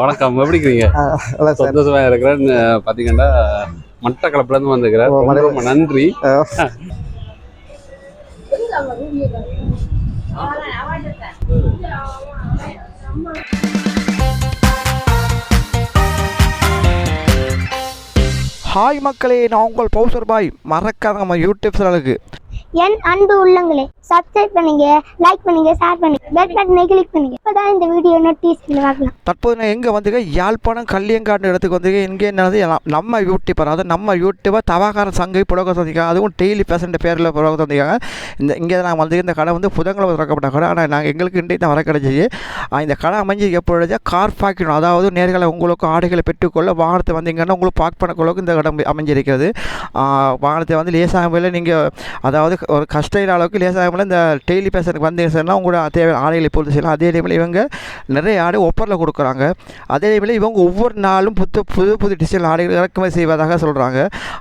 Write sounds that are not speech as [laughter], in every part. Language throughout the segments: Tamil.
வணக்கம். எப்படி இருக்கீங்க? சந்தோஷமா இருக்கிறேன். பாத்தீங்கன்னா மட்டக்களப்புல இருந்து வந்திருக்கிறேன் ரொம்ப நன்றி. ஹாய் மக்களே நான் உங்கள் பௌசர் பாய். மறக்காத நம்ம யூடியூப் சேனலுக்கு என் அன்பு உள்ளங்களே சப்ஸ்கிரைப் பண்ணுங்க லைக் பண்ணுங்க ஷேர் பண்ணுங்க பெல் பட்டனை கிளிக் பண்ணுங்க. இப்பதான் இந்த வீடியோ நோட்டீஸ்ல பார்க்கலாம். தற்போது நான் எங்கே வந்துங்க யாழ்ப்பாணம் கல்லியங்காடு இடத்துக்கு வந்துங்க இங்கே என்னது? நம்ம யூடியூபர் அதாவது நம்ம யூடியூபர் தவாகார சங்கை புலக சந்திக்காங்க. அதுவும் டெய்லி பேசண்ட் பேரில் புலக சந்திக்காங்க. இந்த இங்கே நான் வந்து இந்த கடை வந்து புதன்கிழமை திறக்கப்பட்ட கடை. ஆனால் நாங்கள் எங்களுக்கு இன்றைக்கு தான் வர கிடைச்சிச்சு இந்த கடை அமைஞ்சு எப்பொழுது? கார் பார்க்கணும் அதாவது நேர்களை உங்களுக்கு ஆடைகளை பெற்றுக்கொள்ள வாகனத்தை வந்தீங்கன்னா உங்களுக்கு பார்க் பண்ணக்குள்ளக்கு இந்த கடை அமைஞ்சிருக்கிறது. வாகனத்தை வந்து லேசாக நீங்கள் அதாவது ஒரு கஷ்ட அளவுக்கு லேசாக விலை இந்த டெய்லி பேஷனுக்கு வந்தீங்கன்னா உங்களோட தேவை ஆடைகளை பொறுத்து செய்யலாம். அதே டைமில் இவங்க நிறைய ஆடை ஒப்பரில் கொடுக்குறாங்க. அதே டைமில் இவங்க ஒவ்வொரு நாளும் புது புது புது டிசைன் ஆடைகள் இறக்குமதி செய்வதாக சொல்கிறாங்க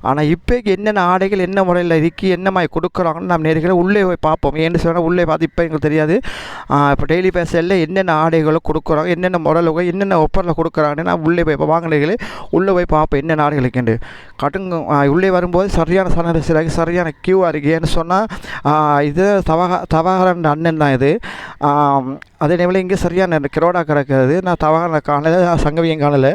ஆனால் இப்போக்கு என்னென்ன ஆடைகள் என்ன முறையில் இருக்கி என்ன மாதிரி கொடுக்குறாங்கன்னு நம்ம நேர்களை உள்ளே போய் பார்ப்போம். ஏன்னு சொன்னால் உள்ளே பார்த்து இப்போ எங்களுக்கு தெரியாது. இப்போ டெய்லி பேஷனில் என்னென்ன ஆடைகளை கொடுக்குறாங்க என்னென்ன முறையில் என்னென்ன ஒப்பரில் கொடுக்குறாங்கன்னு நான் உள்ளே போய் இப்போ வாங்கினீர்களே உள்ளே போய் பார்ப்போம் என்னென்ன ஆடைகளுக்கு கட்டுங்க உள்ளே வரும்போது சரியான சனரசிலாகி சரியான க்யூவாக இருக்குது ஏன்னு சொன்னால் இது தவஹ தவகரன் அண்ணன் தான் இது அதே டைமில் இங்கே சரியான கிரோடா கிடக்கிறது நான் தவகரனை காணல சங்கவியம் காணல.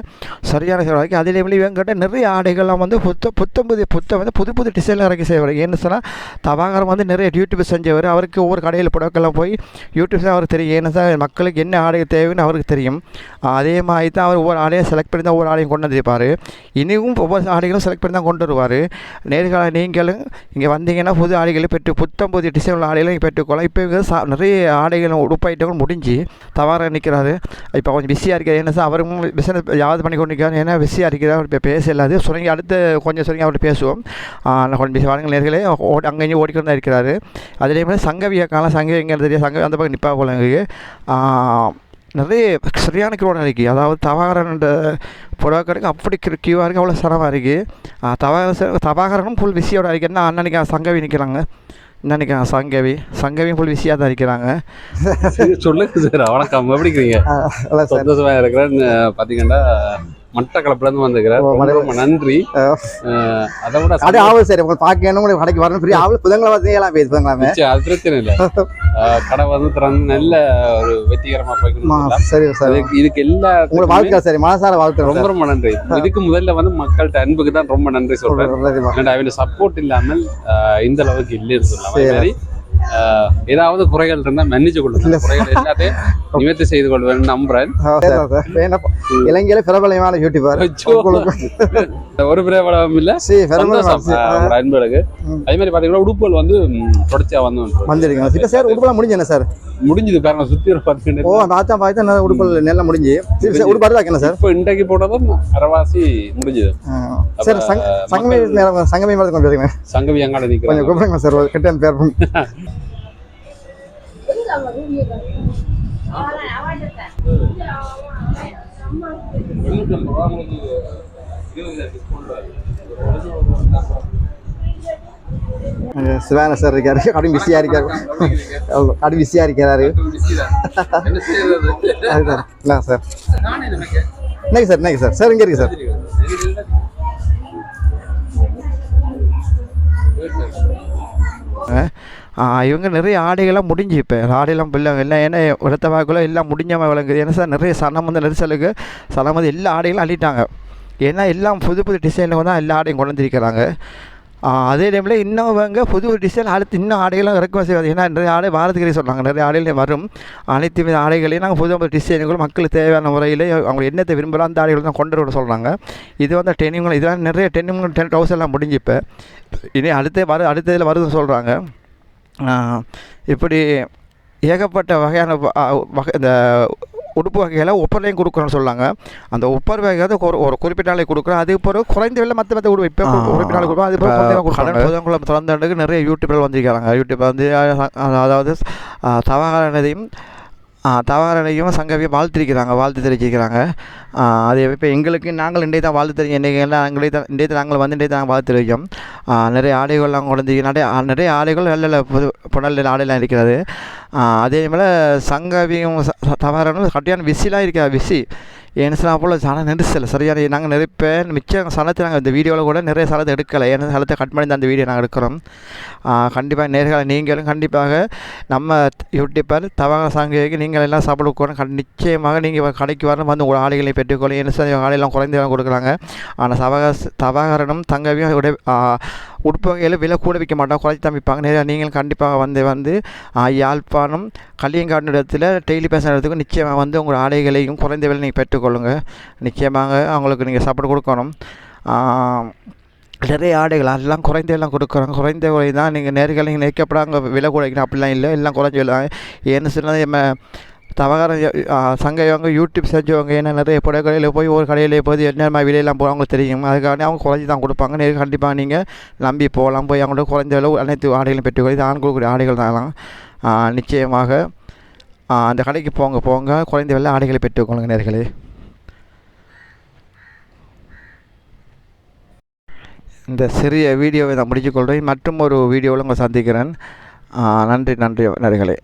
சரியான கிரோடாக்கு அதே டைமில் இவங்கிட்ட நிறைய ஆடைகள்லாம் வந்து புத்த புத்தம் புது புத்த வந்து புது புது டிசைனில் இறக்கி செய்வார். ஏன்னு சொன்னால் தவாகரம் வந்து நிறைய யூடியூப் செஞ்சவர். அவருக்கு ஒவ்வொரு கடையில் புடக்கெல்லாம் போய் யூடியூப்ஸ் அவருக்கு தெரியும். ஏன்னு மக்களுக்கு என்ன ஆடை தேவைன்னு அவருக்கு தெரியும். அதே மாதிரி தான் அவர் ஒவ்வொரு ஆடையை செலக்ட் பண்ணி தான் ஒவ்வொரு ஆடையும் கொண்டு வந்திருப்பார். இனியும் ஒவ்வொரு ஆடைகளும் செலக்ட் பண்ணி தான் கொண்டு வருவார். நேர்கால நீங்களும் இங்கே வந்தீங்கன்னா புது ஆடைகளை பெற்று புத்தம் புதிய டிசைன் உள்ள ஆடைகளை பெற்றுக்கொள்ளலாம். இப்போ சா நிறைய ஆடைகளும் உடுப்பாயிட்டங்கள் முடிஞ்சு தவற நிற்கிறாரு இப்போ கொஞ்சம் பிஸியாக இருக்காரு. என்ன சார் அவரும் பிஸ்னஸ் யாவது பண்ணி கொண்டு நிற்கிறாரு ஏன்னா பிஸியாக இருக்கிறார். அவர் இப்போ பேச இல்லாது. சுரங்கி அடுத்து கொஞ்சம் சுரங்கி அவர்கிட்ட பேசுவோம். கொஞ்சம் பிஸி வாருங்கள் நேர்களே. ஓடி அங்கேயும் ஓடிக்கொண்டு தான் இருக்கிறாரு. அதே மாதிரி சங்கவிய காலம் சங்க எங்கே தெரியும். சங்க அந்த பக்கம் நிற்பா போல எங்களுக்கு நிறைய சரியான கியூவாக இருக்குது அதாவது தவாகரன்ற புடவைக்கடைக்கு அப்படி கியூ கியூவாக இருக்குது அவ்வளோ சிரமமாக இருக்குது தவாகர தவாகரனும் ஃபுல் விசியோட இருக்குது என்ன அண்ணனுக்கு சங்கவி நிற்கிறாங்க இன்னைக்கு சங்கவி. சங்கவியும் ஃபுல் விசியாக தான் இருக்கிறாங்க. சொல்லுங்க சார் வணக்கம். எப்படி சார். சந்தோஷமா இருக்கிறேன். பாத்தீங்கன்னா மட்டக்களப்புல இருந்து வந்திருக்கிறேன் ஓ, ரொம்ப மலை- ரொம்ப நன்றி அதை விட கடை ஆகுது சார் உங்களுக்கு பார்க்கணும் உங்களுக்கு கடைக்கு வரணும் ஃப்ரீ ஆகுது புதன்கிழமை செய்யலாம் புதன்கிழமை. சரி, அது பிரச்சனை இல்லை. [laughs] கடை வந்து திறந்து நல்ல ஒரு வெற்றிகரமா போய்க்கணும் சரி சார். இதுக்கு எல்லா உங்களுக்கு வாழ்க்கை சரி. மனசார வாழ்க்கை ரொம்ப ரொம்ப நன்றி. இதுக்கு முதல்ல வந்து மக்கள்கிட்ட அன்புக்கு தான் ரொம்ப நன்றி சொல்றேன். அவன் சப்போர்ட் இல்லாமல் ஆஹ், இந்த அளவுக்கு இல்லைன்னு சொல்லலாம் ஏதாவது குறைகள் இருந்தா மன்னிச்சு கொள்ளுங்க. குறைகள் எல்லாத்தையும் நிவர்த்தி செய்து கொள்வேன் நம்புறேன். இலங்கையில பிரபலமான யூடியூபர். ஒரு பிரபலம் இல்ல. அன்புகளுக்கு அதே மாதிரி பாத்தீங்கன்னா உடுப்புகள் வந்து தொடர்ச்சியா வந்து வந்துருக்கீங்க. சிட்ட சார் உடுப்பெல்லாம் முடிஞ்சு என்ன சார்? முடிஞ்சது பாருங்க சுத்தி ஒரு பத்து ஓ. அந்த ஆச்சா பார்த்து உடுப்பல் நல்லா முடிஞ்சு? சரி சார் உடுப்பு அடுத்து வைக்கணும் சார்? இப்ப இன்றைக்கு போட்டதும் அரைவாசி முடிஞ்சது. சார் சங்கமே சங்கமே மாதிரி கொஞ்சம் பேசுங்க சங்கவி அங்காட கொஞ்சம் கூப்பிடுங்க சார் கிட்ட பேர். [laughs] சிவான சார் இருக்காரு. கடும் பிஸியா இருக்காரு. கடும் பிஸியா இருக்கிறாரு அதுதான். சார்? இன்னைக்கு சார்? இன்னைக்கு சார்? சார் இங்கே இருக்கு சார். இவங்க நிறைய ஆடைகள்லாம் முடிஞ்சு இப்போ. ஆடையெல்லாம் இல்லை எல்லாம் ஏன்னா இடத்த வாக்குள்ள எல்லாம் முடிஞ்சாமல் விளங்குது ஏன்னா சார் நிறைய சனம் வந்து நெரிசலுக்கு சனம் வந்து எல்லா ஆடைகளும் அள்ளிட்டாங்க. ஏன்னா எல்லாம் புது புது டிசைனில் தான் எல்லா ஆடையும் கொண்டு வந்திருக்கிறாங்க. அதே டைமில் இன்னும் இவங்க புது டிசைன் அடுத்து இன்னும் ஆடைகளும் இறக்குமதி செய்வாங்க ஏன்னா நிறைய ஆடை வாரத்துக்கு சொன்னாங்க. நிறைய ஆடைகள் வரும். அனைத்து வித ஆடைகளையும் நாங்கள் புது புது டிசைனுகளும் மக்களுக்கு தேவையான முறையில் அவங்க என்னத்தை விரும்பலாம் அந்த ஆடைகள் தான் கொண்டு வர சொல்கிறாங்க இது வந்து டென்னிங்கள் இதெல்லாம் நிறைய டென்னிங் டென் தௌசண்ட் முடிஞ்சு இப்போ. இனி அடுத்த வரு அடுத்ததில் வருதுன்னு சொல்கிறாங்க இப்படி ஏகப்பட்ட வகையான வகை இந்த உடுப்பு வகைகளை ஒப்பரையும் கொடுக்குறோன்னு சொன்னாங்க அந்த ஒப்பர் வகை வந்து ஒரு ஒரு குறிப்பிட்ட நாளைக்கு கொடுக்குறோம் அது பிறகு குறைந்த விலை மற்ற மற்ற உடுப்பு இப்போ. குறிப்பிட்ட நாளைக்கு கொடுக்கும் அது பிறகு திறந்தாண்டுக்கு நிறைய யூடியூப்பில் வந்திருக்காங்க. யூடியூப் வந்து அதாவது தவகாரனையும் தவகாரனையும் சங்கவியும் வாழ்த்திருக்கிறாங்க வாழ்த்து தெரிவிச்சிருக்கிறாங்க. அது இப்போ எங்களுக்கு நாங்கள் இன்றைய தான் வாழ்த்து தெரியும் இன்றைக்கி எல்லாம் எங்களை தான் இன்றைய தான் நாங்கள் வந்து இன்றைய தான் வாழ்த்து தெரிவிக்கும் நிறைய ஆடைகள்லாம் கொண்டு நிறைய நிறைய ஆடைகள் நல்ல நல்ல புது புனல் ஆடைலாம் இருக்கிறது. அதே போல் சங்கவியும் ச- தவறானும் கட்டியான விசிலாம் இருக்கா விசி. ஏன்னு சொன்னால் போல்? சன நெரிசல். சரியான நாங்கள் நிறைய பேர் மிச்சம் சனத்தை நாங்கள் இந்த வீடியோவில் கூட நிறைய சலத்தை எடுக்கலை. ஏன்னா சலத்தை கட் பண்ணி தான் அந்த வீடியோ நாங்கள் எடுக்கிறோம். கண்டிப்பாக நேர்கால நீங்களும் கண்டிப்பாக நம்ம யூடியூப்பர் தவக சாங்கிக்கு நீங்கள் எல்லாம் சாப்பிட உட்காரணும் நிச்சயமாக நீங்கள் கடைக்கு வரணும். வந்து உங்கள் ஆடைகளை பெற்றுக்கொள்ளும். என்ன சார் ஆடையெல்லாம் குறைந்து கொடுக்குறாங்க. ஆனால் சவக தவகரனும் தங்கவியும் உடுப்பு வகையில் விலை கூட விற்க மாட்டோம் குறைச்சி தான் விற்பாங்க. நிறையா நீங்கள் கண்டிப்பாக வந்து வந்து யாழ்ப்பாணம் கல்லியங்காடு இடத்துல டெய்லி பேசுகிற இடத்துக்கு நிச்சயமாக வந்து உங்கள் ஆடைகளையும் குறைந்த விலை நீங்கள் பெற்றுக்கொள்ளுங்க. நிச்சயமாக அவங்களுக்கு நீங்கள் சப்போர்ட் கொடுக்கணும். நிறைய ஆடைகள் அதெல்லாம் குறைந்த எல்லாம் கொடுக்குறாங்க குறைந்த விலை தான் நீங்கள் நேர்களை நீங்கள் நிற்கப்படாங்க. விலை குறைக்கணும் அப்படிலாம் இல்லை. எல்லாம் குறைஞ்ச விலை ஏன்னு சொன்னால் நம்ம தவகாரம் சங்கையவங்க யூடியூப் செஞ்சவங்க ஏன்னா நிறைய புட கடையில் போய் ஒரு கடையில் போய் என்ன விலையெல்லாம் போய் அவங்களுக்கு தெரியும். அதுக்காக அவங்க குறைஞ்சி தான் கொடுப்பாங்க. நேரில் கண்டிப்பாக நீங்கள் நம்பி போகலாம். போய் அவங்களோட குறைஞ்ச அளவு அனைத்து ஆடைகளும் பெற்றுக்கொள்ள இது ஆண் கொடுக்கக்கூடிய ஆடைகள் தான். நிச்சயமாக அந்த கடைக்கு போங்க போங்க. குறைந்த விலை ஆடைகளை பெற்றுக்கொள்ளுங்க நேர்களே. இந்த சிறிய வீடியோவை நான் முடிச்சுக்கொள்கிறேன் மற்றும் ஒரு வீடியோவில் உங்களை சந்திக்கிறேன். நன்றி நன்றி நேர்களே.